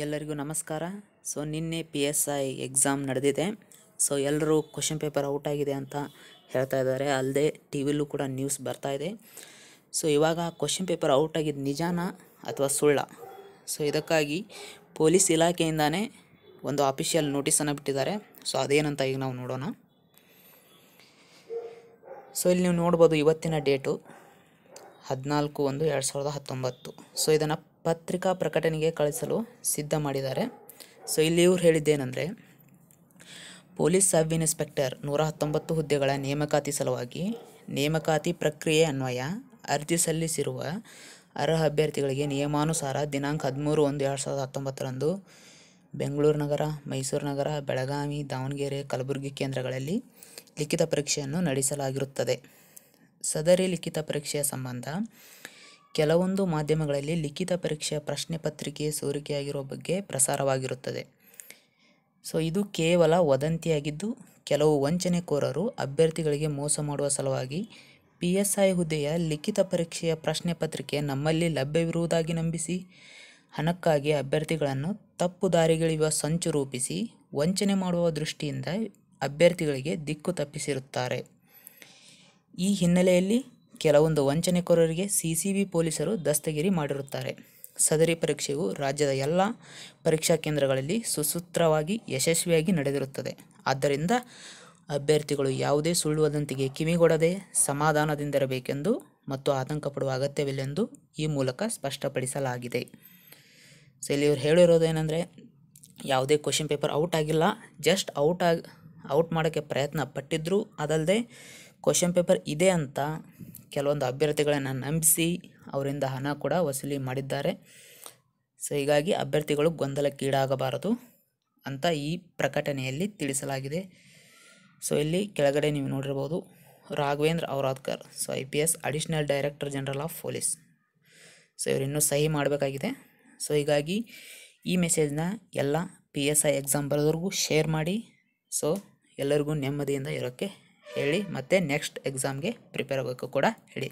ಎಲ್ಲರಿಗೂ ನಮಸ್ಕಾರ. ಸೊ, ನಿನ್ನೆ ಪಿ ಎಸ್ ಐ ಎಕ್ಸಾಮ್ ನಡೆದಿದೆ. ಸೊ, ಎಲ್ಲರೂ ಕ್ವಶನ್ ಪೇಪರ್ ಔಟ್ ಆಗಿದೆ ಅಂತ ಹೇಳ್ತಾ ಇದ್ದಾರೆ. ಅಲ್ಲದೆ ಟಿ ವಿಲೂ ಕೂಡ ನ್ಯೂಸ್ ಬರ್ತಾ ಇದೆ. ಸೊ, ಇವಾಗ ಕ್ವಶನ್ ಪೇಪರ್ ಔಟ್ ಆಗಿದ್ದು ನಿಜಾನ ಅಥವಾ ಸುಳ್ಳ? ಸೊ, ಇದಕ್ಕಾಗಿ ಪೊಲೀಸ್ ಇಲಾಖೆಯಿಂದಾನೇ ಒಂದು ಅಫಿಷಿಯಲ್ ನೋಟಿಸನ್ನು ಬಿಟ್ಟಿದ್ದಾರೆ. ಸೊ, ಅದೇನಂತ ಈಗ ನಾವು ನೋಡೋಣ. ಸೊ, ಇಲ್ಲಿ ನೀವು ನೋಡ್ಬೋದು ಇವತ್ತಿನ ಡೇಟು ಹದಿನಾಲ್ಕು ಒಂದು ಎರಡು ಸಾವಿರದ ಹತ್ತೊಂಬತ್ತು. ಸೊ ಇದನ್ನು ಪತ್ರಿಕಾ ಪ್ರಕಟಣೆಗೆ ಕಳಿಸಲು ಸಿದ್ಧ ಮಾಡಿದ್ದಾರೆ. ಸೊ ಇಲ್ಲಿ ಇವ್ರು ಹೇಳಿದ್ದೇನೆಂದರೆ, ಪೊಲೀಸ್ ಸಬ್ ಇನ್ಸ್ಪೆಕ್ಟರ್ ನೂರ ಹತ್ತೊಂಬತ್ತು ಹುದ್ದೆಗಳ ನೇಮಕಾತಿ ಸಲುವಾಗಿ ನೇಮಕಾತಿ ಪ್ರಕ್ರಿಯೆ ಅನ್ವಯ ಅರ್ಜಿ ಸಲ್ಲಿಸಿರುವ ಅರ್ಹ ಅಭ್ಯರ್ಥಿಗಳಿಗೆ ನಿಯಮಾನುಸಾರ ದಿನಾಂಕ ಹದಿಮೂರು ಒಂದು ಎರಡು ಸಾವಿರದ ಹತ್ತೊಂಬತ್ತರಂದು ಬೆಂಗಳೂರು ನಗರ, ಮೈಸೂರು ನಗರ, ಬೆಳಗಾವಿ, ದಾವಣಗೆರೆ, ಕಲಬುರಗಿ ಕೇಂದ್ರಗಳಲ್ಲಿ ಲಿಖಿತ ಪರೀಕ್ಷೆಯನ್ನು ನಡೆಸಲಾಗಿರುತ್ತದೆ. ಸದರಿ ಲಿಖಿತ ಪರೀಕ್ಷೆಯ ಸಂಬಂಧ. ಕೆಲವೊಂದು ಮಾಧ್ಯಮಗಳಲ್ಲಿ ಲಿಖಿತ ಪರೀಕ್ಷೆಯ ಪ್ರಶ್ನೆ ಪತ್ರಿಕೆ ಸೋರಿಕೆಯಾಗಿರೋ ಬಗ್ಗೆ ಪ್ರಸಾರವಾಗಿರುತ್ತದೆ. ಸೊ, ಇದು ಕೇವಲ ವದಂತಿಯಾಗಿದ್ದು, ಕೆಲವು ವಂಚನೆಕೋರರು ಅಭ್ಯರ್ಥಿಗಳಿಗೆ ಮೋಸ ಮಾಡುವ ಸಲುವಾಗಿ ಪಿ ಎಸ್ ಐ ಹುದ್ದೆಯ ಲಿಖಿತ ಪರೀಕ್ಷೆಯ ಪ್ರಶ್ನೆ ಪತ್ರಿಕೆ ನಮ್ಮಲ್ಲಿ ಲಭ್ಯವಿರುವುದಾಗಿ ನಂಬಿಸಿ, ಹಣಕ್ಕಾಗಿ ಅಭ್ಯರ್ಥಿಗಳನ್ನು ತಪ್ಪು ದಾರಿಗಳಿವ ಸಂಚು ರೂಪಿಸಿ, ವಂಚನೆ ಮಾಡುವ ದೃಷ್ಟಿಯಿಂದ ಅಭ್ಯರ್ಥಿಗಳಿಗೆ ದಿಕ್ಕು ತಪ್ಪಿಸಿರುತ್ತಾರೆ. ಈ ಹಿನ್ನೆಲೆಯಲ್ಲಿ ಕೆಲವೊಂದು ವಂಚನೆಕೋರರಿಗೆ ಸಿಸಿಬಿ ಪೊಲೀಸರು ದಸ್ತಗಿರಿ ಮಾಡಿರುತ್ತಾರೆ. ಸದರಿ ಪರೀಕ್ಷೆಯು ರಾಜ್ಯದ ಎಲ್ಲ ಪರೀಕ್ಷಾ ಕೇಂದ್ರಗಳಲ್ಲಿ ಸುಸೂತ್ರವಾಗಿ, ಯಶಸ್ವಿಯಾಗಿ ನಡೆದಿರುತ್ತದೆ. ಆದ್ದರಿಂದ ಅಭ್ಯರ್ಥಿಗಳು ಯಾವುದೇ ಸುಳ್ಳು ವದಂತಿಗೆ ಕಿವಿಗೊಡದೆ ಸಮಾಧಾನದಿಂದಿರಬೇಕೆಂದು ಮತ್ತು ಆತಂಕ ಪಡುವ ಅಗತ್ಯವಿಲ್ಲೆಂದು ಈ ಮೂಲಕ ಸ್ಪಷ್ಟಪಡಿಸಲಾಗಿದೆ. ಸೊ, ಇಲ್ಲಿ ಇವ್ರು ಹೇಳಿರೋದೇನೆಂದರೆ, ಯಾವುದೇ ಕ್ವಶನ್ ಪೇಪರ್ ಔಟ್ ಆಗಿಲ್ಲ, ಜಸ್ಟ್ ಔಟ್ ಆಗಿ ಔಟ್ ಮಾಡೋಕ್ಕೆ ಪ್ರಯತ್ನ ಪಟ್ಟಿದ್ದರು ಅದಲ್ಲದೆ ಕ್ವಶನ್ ಪೇಪರ್ ಇದೆ ಅಂತ ಕೆಲವೊಂದು ಅಭ್ಯರ್ಥಿಗಳನ್ನು ನಂಬಿಸಿ ಅವರಿಂದ ಹಣ ಕೂಡ ವಸೂಲಿ ಮಾಡಿದ್ದಾರೆ. ಸೊ, ಹೀಗಾಗಿ ಅಭ್ಯರ್ಥಿಗಳು ಗೊಂದಲಕ್ಕೀಡಾಗಬಾರದು ಅಂತ ಈ ಪ್ರಕಟಣೆಯಲ್ಲಿ ತಿಳಿಸಲಾಗಿದೆ. ಸೊ, ಇಲ್ಲಿ ಕೆಳಗಡೆ ನೀವು ನೋಡಿರ್ಬೋದು Raghavendra Auradkar, so, I P S additional director general of police. So, ಇವರು ಇನ್ನೂ ಸಹಿ ಮಾಡಬೇಕಾಗಿದೆ. ಸೊ, ಹೀಗಾಗಿ ಈ ಮೆಸೇಜ್ನ ಎಲ್ಲ ಪಿ ಎಸ್ ಐ ಎಕ್ಸಾಮ್ ಬರೋದ್ರಿಗೂ ಶೇರ್ ಮಾಡಿ. ಸೊ ಎಲ್ಲರಿಗೂ ನೆಮ್ಮದಿಯಿಂದ ಇರೋಕ್ಕೆ ಹೇಳಿ ಮತ್ತು ನೆಕ್ಸ್ಟ್ ಎಕ್ಸಾಮ್ಗೆ ಪ್ರಿಪೇರ್ ಆಗಬೇಕು ಕೂಡ ಹೇಳಿ.